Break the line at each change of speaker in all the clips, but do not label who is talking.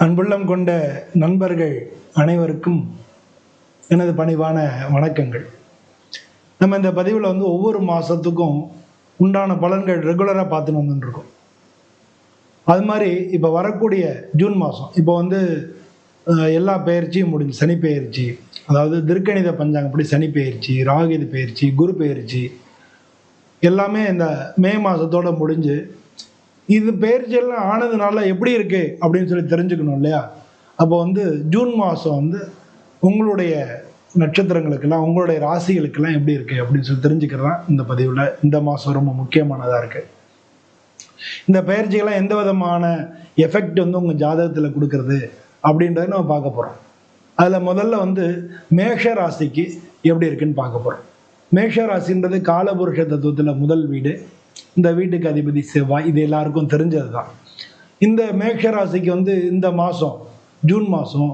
அன்புள்ளம் கொண்ட நண்பர்கள் அனைவருக்கும் எனது பணிவான வணக்கங்கள். நம்ம இந்த பதிவில் வந்து ஒவ்வொரு மாதத்துக்கும் உண்டான பலன்கள் ரெகுலராக பார்த்துன்னு வந்துட்டுருக்கோம் அது மாதிரி இப்போ வரக்கூடிய ஜூன் மாதம் இப்போ வந்து எல்லா பயிற்சியும் முடிஞ்சு சனி பயிற்சி அதாவது திருக்கணித பஞ்சாங்கப்படி சனி பயிற்சி ராகித பயிற்சி குரு பயிற்சி எல்லாமே இந்த மே மாதத்தோடு முடிஞ்சு இது பயிற்சியெல்லாம் ஆனதுனால எப்படி இருக்கு அப்படின்னு சொல்லி தெரிஞ்சுக்கணும் இல்லையா? அப்போ வந்து ஜூன் மாதம் வந்து உங்களுடைய நட்சத்திரங்களுக்கெல்லாம் உங்களுடைய ராசிகளுக்கெல்லாம் எப்படி இருக்கு அப்படின்னு சொல்லி தெரிஞ்சுக்கிறதான் இந்த பதிவில். இந்த மாதம் ரொம்ப முக்கியமானதாக இருக்கு. இந்த பயிற்சிகள்லாம் எந்த விதமான எஃபெக்ட் வந்து உங்கள் ஜாதகத்தில் கொடுக்கறது அப்படின்றத நம்ம பார்க்க போகிறோம் அதில் முதல்ல வந்து மேஷ ராசிக்கு எப்படி இருக்குன்னு பார்க்க போகிறோம் மேஷ ராசின்றது காலபுருஷ தத்துவத்தில் முதல் வீடு. இந்த வீட்டுக்கு அதிபதி செவ்வாய் இது எல்லாருக்கும் தெரிஞ்சது தான் இந்த மேஷராசிக்கு வந்து இந்த மாதம் ஜூன் மாதம்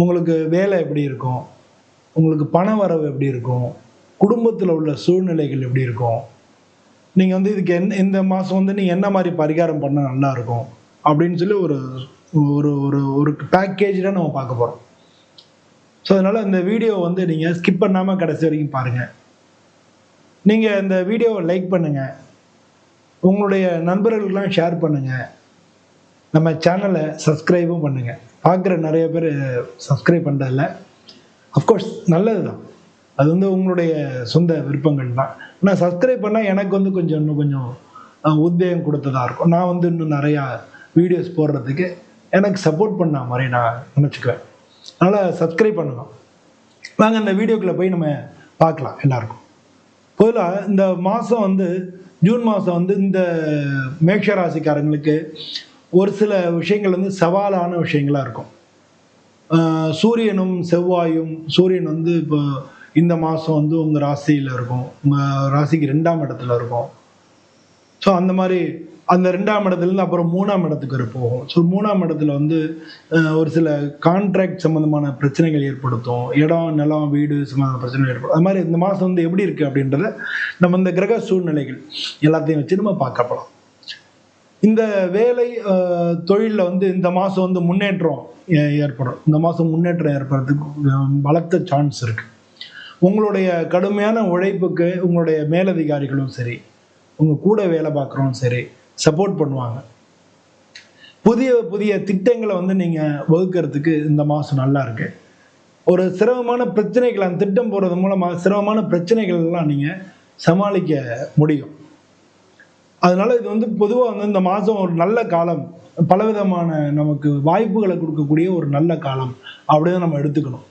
உங்களுக்கு வேலை எப்படி இருக்கும்? உங்களுக்கு பண வரவு எப்படி இருக்கும்? குடும்பத்தில் உள்ள சூழ்நிலைகள் எப்படி இருக்கும்? நீங்கள் வந்து இதுக்கு என் இந்த மாதம் வந்து நீங்கள் என்ன மாதிரி பரிகாரம் பண்ணால் நல்லாயிருக்கும் அப்படின்னு சொல்லி ஒரு ஒரு ஒரு ஒரு பேக்கேஜாக நம்ம பார்க்க போகிறோம் ஸோ அதனால் இந்த வீடியோ வந்து நீங்கள் ஸ்கிப் பண்ணாமல் கடைசி வரைக்கும் பாருங்கள் நீங்கள் இந்த வீடியோவை லைக் பண்ணுங்கள் உங்களுடைய நண்பர்களுக்கெல்லாம் ஷேர் பண்ணுங்கள் நம்ம சேனலை சப்ஸ்கிரைபும் பண்ணுங்கள் பார்க்குற நிறைய பேர் சப்ஸ்கிரைப் பண்ணுறதில்ல அஃப்கோர்ஸ் நல்லது தான் அது வந்து உங்களுடைய சொந்த விருப்பங்கள் தான். ஆனால் சப்ஸ்கிரைப் பண்ணால் எனக்கு வந்து கொஞ்சம் இன்னும் கொஞ்சம் உத்வேகம் கொடுத்ததா இருக்கும். நான் வந்து இன்னும் நிறையா வீடியோஸ் போடுறதுக்கு எனக்கு சப்போர்ட் பண்ண மாதிரி நான் நினச்சிக்குவேன். அதனால் சப்ஸ்கிரைப் பண்ணணும் நாங்கள் இந்த வீடியோக்குள்ளே போய் நம்ம பார்க்கலாம் எல்லாருக்கும். பொதுவாக இந்த மாதம் வந்து ஜூன் மாதம் வந்து இந்த மேஷராசிக்காரங்களுக்கு ஒரு சில விஷயங்கள் வந்து சவாலான விஷயங்களாக இருக்கும். சூரியனும் செவ்வாயும் சூரியன் வந்து இப்போ இந்த மாதம் வந்து உங்கள் ராசியில் இருக்கும். உங்கள் ராசிக்கு ரெண்டாம் இடத்துல இருக்கும். ஸோ அந்த மாதிரி அந்த ரெண்டாம் இடத்துலேருந்து அப்புறம் மூணாம் இடத்துக்கு ஒரு போகும். ஸோ மூணாம் இடத்துல வந்து ஒரு சில கான்ட்ராக்ட் சம்மந்தமான பிரச்சனைகள் ஏற்படுத்தும். இடம் நிலம் வீடு சம்மந்தமான பிரச்சனைகள் ஏற்படும் அது மாதிரி இந்த மாதம் வந்து எப்படி இருக்குது அப்படின்றத நம்ம இந்த கிரக சூழ்நிலைகள் எல்லாத்தையும் வச்சு நம்ம பார்க்கப்படலாம் இந்த வேலை தொழிலில் வந்து இந்த மாதம் வந்து முன்னேற்றம் ஏ- ஏற்படும். இந்த மாதம் முன்னேற்றம் ஏற்படுறதுக்கு பலத்த சான்ஸ் இருக்குது உங்களுடைய கடுமையான உழைப்புக்கு உங்களுடைய மேலதிகாரிகளும் சரி உங்கள் கூட வேலை பார்க்குறோம் சரி சப்போர்ட் பண்ணுவாங்க. புதிய புதிய திட்டங்களை வந்து நீங்கள் வகுக்கிறதுக்கு இந்த மாதம் நல்லா இருக்கு. ஒரு சிரமமான பிரச்சனைகள் அந்த திட்டம் போகிறது மூலமாக சிரமமான பிரச்சனைகள் எல்லாம் நீங்கள் சமாளிக்க முடியும். அதனால இது வந்து பொதுவாக வந்து இந்த மாதம் ஒரு நல்ல காலம். பலவிதமான நமக்கு வாய்ப்புகளை கொடுக்கக்கூடிய ஒரு நல்ல காலம். அப்படின்னு நம்ம எடுத்துக்கணும்.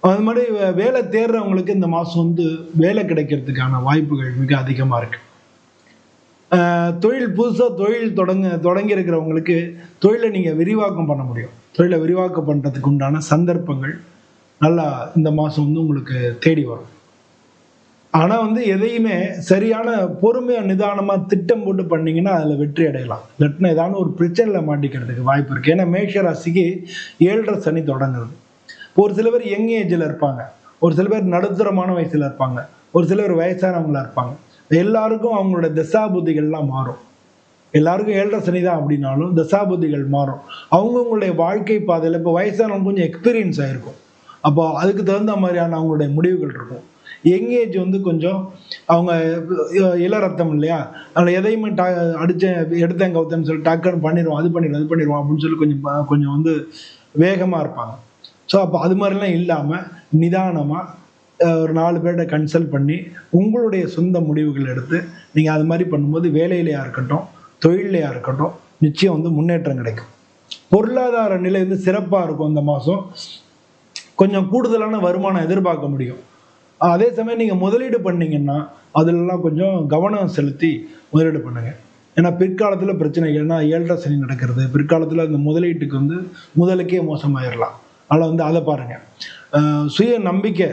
அது மாதிரி வே- வேலை தேடுறவங்களுக்கு இந்த மாதம் வந்து வேலை கிடைக்கிறதுக்கான வாய்ப்புகள் மிக அதிகமாக இருக்குது தொழில் புதுசாக தொழில் தொடங்க தொடங்கி இருக்கிறவங்களுக்கு தொழிலை நீங்கள் விரிவாக்கம் பண்ண முடியும். தொழிலை விரிவாக்கம் பண்ணுறதுக்கு உண்டான சந்தர்ப்பங்கள் நல்லா இந்த மாதம் வந்து உங்களுக்கு தேடி வரும். ஆனால் வந்து எதையுமே சரியான பொறுமையாக நிதானமாக திட்டம் போட்டு பண்ணிங்கன்னா அதில் வெற்றி அடையலாம். இல்லாட்டினா ஏதாவது ஒரு பிரச்சனையில் மாட்டிக்கிறதுக்கு வாய்ப்பு இருக்குது ஏன்னா மேஷ ராசிக்கு ஏழரை சனி தொடங்குறது ஒரு சில பேர் யங் ஏஜில் இருப்பாங்க. ஒரு சில பேர் நடுத்தரமான வயசில் இருப்பாங்க. ஒரு சில பேர் இருப்பாங்க. எல்லாருக்கும் அவங்களோட தசா புத்திகள்லாம் மாறும். எல்லாருக்கும் ஏழரை சனி தான் அப்படின்னாலும் தசா புத்திகள் மாறும். அவங்கவுங்களுடைய வாழ்க்கை பாதையில் இப்போ வயசானவங்க கொஞ்சம் எக்ஸ்பீரியன்ஸ் ஆகிருக்கும் அப்போ அதுக்கு தகுந்த மாதிரியான அவங்களுடைய முடிவுகள் இருக்கும். யங் ஏஜ் வந்து கொஞ்சம் அவங்க இள ரத்தம் இல்லையா? அதில் எதையுமே டா அடித்தேன் எடுத்தேன் கவுத்தேன்னு சொல்லி டக்குன்னு பண்ணிடுவோம் அது பண்ணிடுவோம் அது பண்ணிடுவோம் அப்படின்னு சொல்லி கொஞ்சம் கொஞ்சம் வந்து வேகமாக இருப்பாங்க. ஸோ அப்போ அது மாதிரிலாம் இல்லாமல் நிதானமாக ஒரு நாலு பேர்கிட்ட கன்சல்ட் பண்ணி உங்களுடைய சொந்த முடிவுகள் எடுத்து நீங்கள் அது மாதிரி பண்ணும்போது வேலையிலையாக இருக்கட்டும் தொழிலையாக இருக்கட்டும் நிச்சயம் வந்து முன்னேற்றம் கிடைக்கும். பொருளாதார நிலை வந்து சிறப்பாக இருக்கும் இந்த மாதம் கொஞ்சம் கூடுதலான வருமானம் எதிர்பார்க்க முடியும். அதே சமயம் நீங்கள் முதலீடு பண்ணீங்கன்னா அதிலெல்லாம் கொஞ்சம் கவனம் செலுத்தி முதலீடு பண்ணுங்கள் ஏன்னா பிற்காலத்தில் பிரச்சனைகள் ஏன்னா ஏழரை சனி நடக்கிறது. பிற்காலத்தில் அந்த முதலீட்டுக்கு வந்து முதலுக்கே மோசமாயிடலாம் அதனால் வந்து அதை பாருங்கள் சுய நம்பிக்கை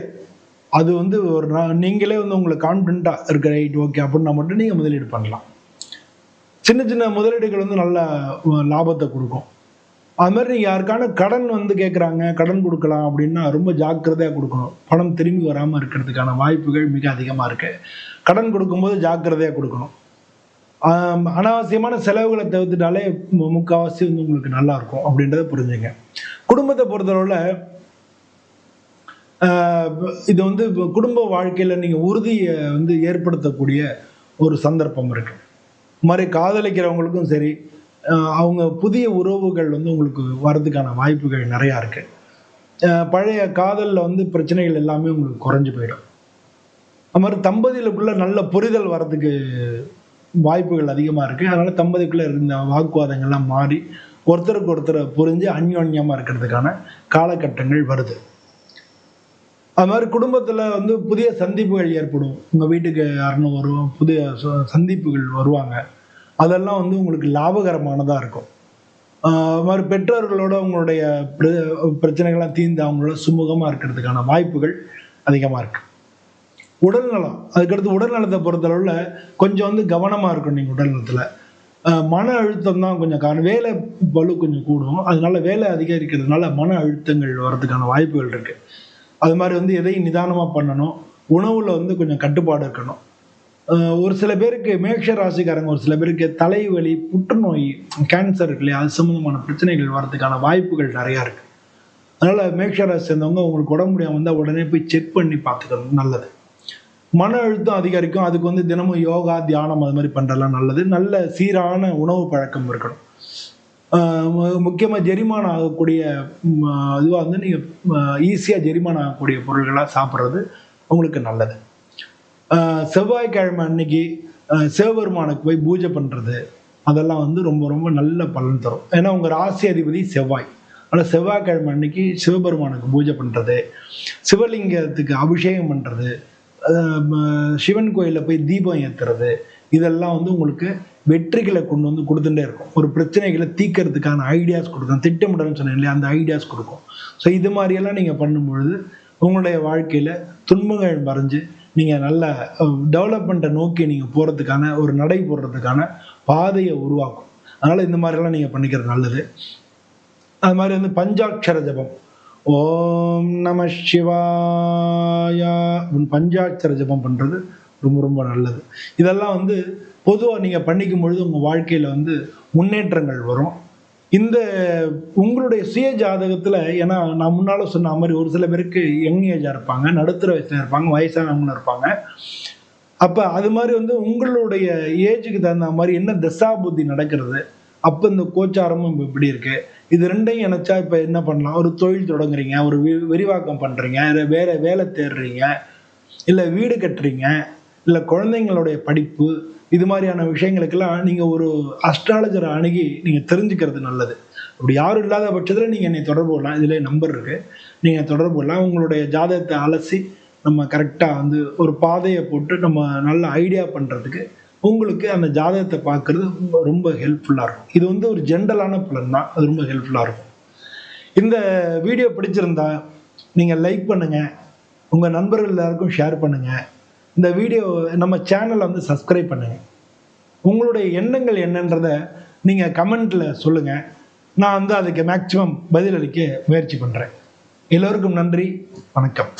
அது வந்து ஒரு நீங்களே வந்து உங்களுக்கு கான்ஃபிடண்ட்டாக இருக்க ரைட் ஓகே அப்படின்னா மட்டும் நீங்கள் முதலீடு பண்ணலாம். சின்ன சின்ன முதலீடுகள் வந்து நல்ல லாபத்தை கொடுக்கும். அது மாதிரி நீங்கள் யாருக்கான கடன் வந்து கேட்குறாங்க கடன் கொடுக்கலாம் அப்படின்னா ரொம்ப ஜாக்கிரதையாக கொடுக்கணும். பணம் திரும்பி வராமல் இருக்கிறதுக்கான வாய்ப்புகள் மிக அதிகமாக இருக்குது கடன் கொடுக்கும்போது ஜாக்கிரதையாக கொடுக்கணும். அனாவசியமான செலவுகளை தவிர்த்துட்டாலே முக்கால்வாசி வந்து உங்களுக்கு நல்லாயிருக்கும் அப்படின்றத புரிஞ்சுங்க. குடும்பத்தை பொறுத்தளவில் இது வந்து இப்போ குடும்ப வாழ்க்கையில் நீங்கள் உறுதியை வந்து ஏற்படுத்தக்கூடிய ஒரு சந்தர்ப்பம் இருக்கு. இது மாதிரி காதலிக்கிறவங்களுக்கும் சரி அவங்க புதிய உறவுகள் வந்து உங்களுக்கு வர்றதுக்கான வாய்ப்புகள் நிறையா இருக்கு. பழைய காதலில் வந்து பிரச்சனைகள் எல்லாமே உங்களுக்கு குறைஞ்சு போயிடும். அது மாதிரி தம்பதிகளுக்குள்ள நல்ல புரிதல் வர்றதுக்கு வாய்ப்புகள் அதிகமாக இருக்குது அதனால் தம்பதிக்குள்ளே இருந்த வாக்குவாதங்கள்லாம் மாறி ஒருத்தருக்கு ஒருத்தரை புரிஞ்சு அந்யோன்யமாக இருக்கிறதுக்கான காலகட்டங்கள் வருது. அது மாதிரி குடும்பத்தில் வந்து புதிய சந்திப்புகள் ஏற்படும். உங்கள் வீட்டுக்கு யாருன்னு வரும் புதிய ச- சந்திப்புகள் வருவாங்க. அதெல்லாம் வந்து உங்களுக்கு லாபகரமானதாக இருக்கும். அது மாதிரி பெற்றோர்களோட உங்களுடைய பிர- பிரச்சனைகள்லாம் தீர்ந்து அவங்களோட சுமூகமாக இருக்கிறதுக்கான வாய்ப்புகள் அதிகமாக இருக்கு. உடல்நலம் அதுக்கடுத்து உடல்நலத்தை பொறுத்தளவில் கொஞ்சம் வந்து கவனமாக இருக்கும் நீங்கள் உடல்நலத்தில் மன அழுத்தம் தான் கொஞ்சம் காரணம். வேலை பலு கொஞ்சம் கூடும். அதனால வேலை அதிகரிக்கிறதுனால மன அழுத்தங்கள் வர்றதுக்கான வாய்ப்புகள் இருக்குது அது மாதிரி வந்து எதையும் நிதானமாக பண்ணணும். உணவில் வந்து கொஞ்சம் கட்டுப்பாடு இருக்கணும். ஒரு சில பேருக்கு மேக்ஷ ராசிக்காரங்க ஒரு சில பேருக்கு தலைவலி புற்றுநோய் கேன்சர் இருக்கு இல்லையா அது சம்மந்தமான பிரச்சனைகள் வர்றதுக்கான வாய்ப்புகள் நிறையா இருக்கு. அதனால மேக்ஷ ராசி சேர்ந்தவங்க உங்களுக்கு உடம்பு முடியாமல் வந்தால் உடனே போய் செக் பண்ணி பார்த்துக்கணும் நல்லது. மன அழுத்தம் அதிகரிக்கும். அதுக்கு வந்து தினமும் யோகா தியானம் அது மாதிரி பண்ணுறதுலாம் நல்லது. நல்ல சீரான உணவு பழக்கம் இருக்கணும். முக்கியமாக ஜெரிமானம் ஆகக்கூடிய இதுவாக வந்து நீங்கள் ஈஸியாக ஜெரிமானம் ஆகக்கூடிய பொருள்களாக சாப்பிட்றது உங்களுக்கு நல்லது. செவ்வாய்க்கிழமை அன்னைக்கு சிவபெருமானுக்கு போய் பூஜை பண்ணுறது அதெல்லாம் வந்து ரொம்ப ரொம்ப நல்ல பலன் தரும். ஏன்னா உங்கள் ராசி அதிபதி செவ்வாய். ஆனால் செவ்வாய்க்கிழமை அன்னைக்கு சிவபெருமானுக்கு பூஜை பண்ணுறது சிவலிங்கத்துக்கு அபிஷேகம் பண்ணுறது சிவன் கோயிலில் போய் தீபம் ஏற்றுறது இதெல்லாம் வந்து உங்களுக்கு வெற்றிகளை கொண்டு வந்து கொடுத்துட்டே இருக்கும். ஒரு பிரச்சனைகளை தீக்கிறதுக்கான ஐடியாஸ் கொடுக்கும். திட்டமிடல்னு சொன்னேன் இல்லையா? அந்த ஐடியாஸ் கொடுக்கும். ஸோ இது மாதிரியெல்லாம் நீங்கள் பண்ணும்பொழுது உங்களுடைய வாழ்க்கையில் துன்பங்கள் மறைஞ்சு நீங்கள் நல்ல டெவலப்மெண்ட்டை நோக்கி நீங்கள் போகிறதுக்கான ஒரு நடை போடுறதுக்கான பாதையை உருவாக்கும். அதனால் இந்த மாதிரியெல்லாம் நீங்கள் பண்ணிக்கிறது நல்லது. அது மாதிரி வந்து பஞ்சாட்சர ஜபம். ஓம் நம சிவாயா பஞ்சாட்சர ஜபம் பண்ணுறது ரொம்ப ரொம்ப நல்லது. இதெல்லாம் வந்து பொதுவாக நீங்கள் பண்ணிக்கும் பொழுது உங்கள் வாழ்க்கையில் வந்து முன்னேற்றங்கள் வரும். இந்த உங்களுடைய சுய ஜாதகத்தில் ஏன்னா நான் முன்னால் சொன்ன மாதிரி ஒரு சில பேருக்கு யங் ஏஜாக இருப்பாங்க நடுத்தர வயசில் இருப்பாங்க வயசானவங்களும் இருப்பாங்க. அப்போ அது மாதிரி வந்து உங்களுடைய ஏஜுக்கு தகுந்த மாதிரி என்ன தசா புத்தி நடக்கிறது? அப்போ இந்த கோச்சாரமும் இப்போ இப்படி இருக்குது இது ரெண்டையும் நினச்சா இப்போ என்ன பண்ணலாம்? ஒரு தொழில் தொடங்குறீங்க ஒரு வி- விரிவாக்கம் பண்ணுறீங்க வேறு வேலை தேடுறீங்க இல்லை வீடு கட்டுறீங்க இல்லை குழந்தைங்களுடைய படிப்பு இது மாதிரியான விஷயங்களுக்கெல்லாம் நீங்கள் ஒரு அஸ்ட்ராலஜரை அணுகி நீங்கள் தெரிஞ்சுக்கிறது நல்லது. அப்படி யாரும் இல்லாத பட்சத்தில் நீங்கள் என்னை தொடர்பு கொள்ளலாம். இதில் நம்பர் இருக்குது நீங்கள் தொடர்பு கொள்ளலாம். உங்களுடைய ஜாதகத்தை அலசி நம்ம கரெக்டாக வந்து ஒரு பாதையை போட்டு நம்ம நல்ல ஐடியா பண்ணுறதுக்கு உங்களுக்கு அந்த ஜாதகத்தை பார்க்குறது ரொம்ப ரொம்ப ஹெல்ப்ஃபுல்லாக இருக்கும். இது வந்து ஒரு ஜென்ரலான பலன் தான். அது ரொம்ப ஹெல்ப்ஃபுல்லாக இருக்கும். இந்த வீடியோ பிடிச்சிருந்தா நீங்கள் லைக் பண்ணுங்கள் உங்கள் நண்பர்கள் எல்லாருக்கும் ஷேர் பண்ணுங்கள் இந்த வீடியோ நம்ம சேனலை வந்து சப்ஸ்கிரைப் பண்ணுங்கள் உங்களுடைய எண்ணங்கள் என்னன்றதை நீங்கள் கமெண்ட்டில் சொல்லுங்கள் நான் வந்து அதுக்கு மேக்சிமம் பதிலளிக்க முயற்சி பண்ணுறேன் எல்லோருக்கும் நன்றி. வணக்கம்.